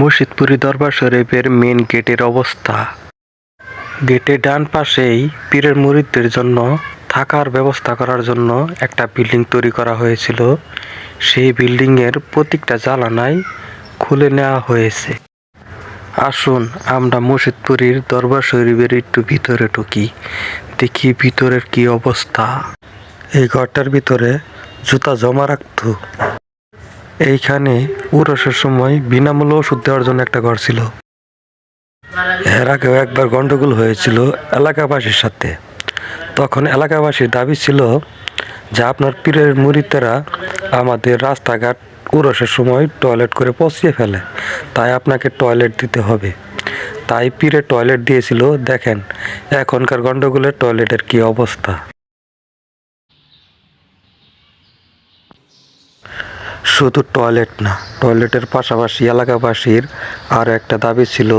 মুর্শিদপুরি দরবার শরীফের মেন গেটের অবস্থা। গেটের ডান পাশেই পীরের মুরিদদের জন্য থাকার ব্যবস্থা করার জন্য একটা বিল্ডিং তৈরি করা হয়েছিল। সেই বিল্ডিংয়ের প্রত্যেকটা জ্বালানাই খুলে নেওয়া হয়েছে। আসুন আমরা মুর্শিদপুরীর দরবার শরীফের একটু ভিতরে ঢুকি, দেখি ভিতরের কি অবস্থা। এই ঘরটার ভিতরে জুতা জমা রাখতো। এইখানে উরসের সময় বিনামূল্য ওষুধ দেওয়ার জন্য একটা ঘর ছিল। এর আগেও একবার গন্ডগোল হয়েছিল এলাকাবাসীর সাথে। তখন এলাকাবাসীর দাবি ছিল যে আপনার পীরের মুরিতেরা আমাদের রাস্তাঘাট উরসের সময় টয়লেট করে পচিয়ে ফেলে, তাই আপনাকে টয়লেট দিতে হবে। তাই পীরে টয়লেট দিয়েছিল, দেখেন, এখনকার গন্ডগোলের টয়লেটের কি অবস্থা। শুধু টয়লেট না টয়লেটের পাশাপাশি এলাকাবাসীর আর একটা দাবি ছিল।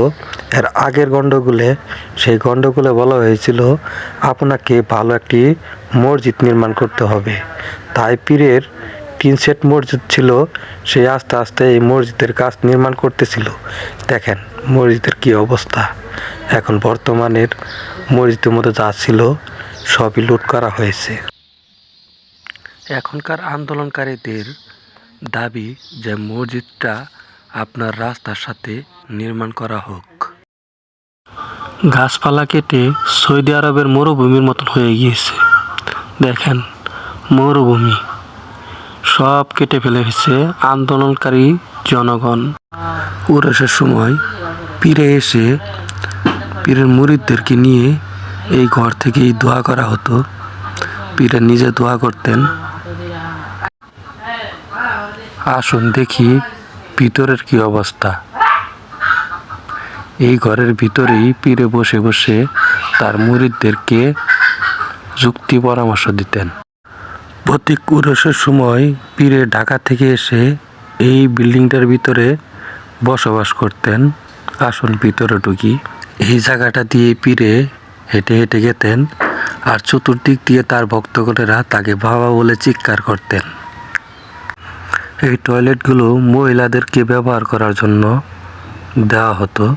এর আগের গণ্ডগোলে, সেই গণ্ডগোলে বলা হয়েছিল, আপনাকে ভালো একটি মসজিদ নির্মাণ করতে হবে। তাই পীরের তিন সেট মসজিদ ছিল, সে আস্তে আস্তে এই মসজিদের কাজ নির্মাণ করতেছিল। দেখেন, মসজিদের কি অবস্থা। এখন বর্তমানের মসজিদের মধ্যে যা ছিল, সবই লুট করা হয়েছে। এখনকার আন্দোলনকারীদের দাবি যে মসজিদটা আপনার রাস্তার সাথে নির্মাণ করা হোক। গাছপালা কেটে সৌদি আরবের মরুভূমির মতন হয়ে গিয়েছে। দেখেন, মরুভূমি। সব কেটে ফেলে ফেলেছে আন্দোলনকারী জনগণ। উরসের সময় পীরে এসে পীরের মুরিদদেরকে নিয়ে এই ঘর থেকেই দোয়া করা হতো। পীরের নিজে দোয়া করতেন। আসুন দেখি ভিতরের কি অবস্থা। এই ঘরের ভিতরেই পীরে বসে বসে তার মুরিদদেরকে যুক্তি পরামর্শ দিতেন। প্রত্যেক উরসের সময় পীরে ঢাকা থেকে এসে এই বিল্ডিংটার ভিতরে বসবাস করতেন। আসুন ভিতরে ঢুকি। এই জায়গাটা দিয়ে পীরে হেঁটে হেঁটে যেতেন আর চতুর্দিক দিয়ে তার ভক্তগণেরা তাকে বাবা বলে চিৎকার করতেন। এই টয়লেটগুলো মহিলাদেরকে ব্যবহার করার জন্য দেওয়া হতো।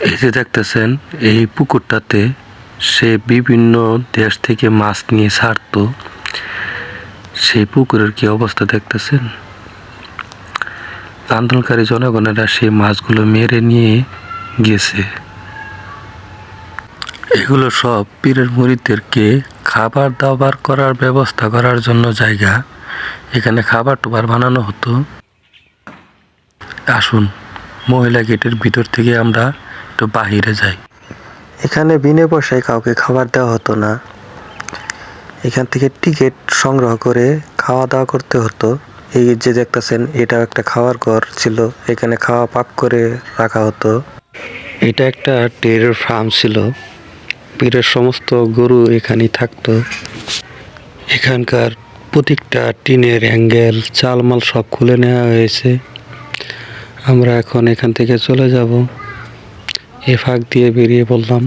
এই যে দেখতেছেন, এই পুকুরটাতে সে বিভিন্ন দেশ থেকে মাছ নিয়ে ছাড়তো। সেই পুকুরের কি অবস্থা দেখতেছেন? আন্দোলনকারী জনগণেরা সেই মাছগুলো মেরে নিয়ে গেছে। এগুলো সব পীরের মুরিদদেরকে খাবার দাবার করার ব্যবস্থা করার জন্য জায়গা এখানে খাবার টুবার বানানো হতো। আসুন মহিলা গেটের ভিতর থেকে আমরা একটু বাহিরে যাই। এখানে বিনে পয়সায় কাউকে খাবার দেওয়া হতো না। এখান থেকে টিকিট সংগ্রহ করে খাওয়া দাওয়া করতে হতো। এই যে দেখতেছেন এটাও একটা খাওয়ার ঘর ছিল। এখানে খাওয়া পাক করে রাখা হতো। এটা একটা টেরের ফার্ম ছিল। পীরের সমস্ত গরু এখানেই থাকতো। এখানকার প্রত্যেকটা টিনের অ্যাঙ্গেল, চালমাল সব খুলে নেওয়া হয়েছে। আমরা এখন এখান থেকে চলে যাব। এ ফাঁক দিয়ে বেরিয়ে পড়লাম।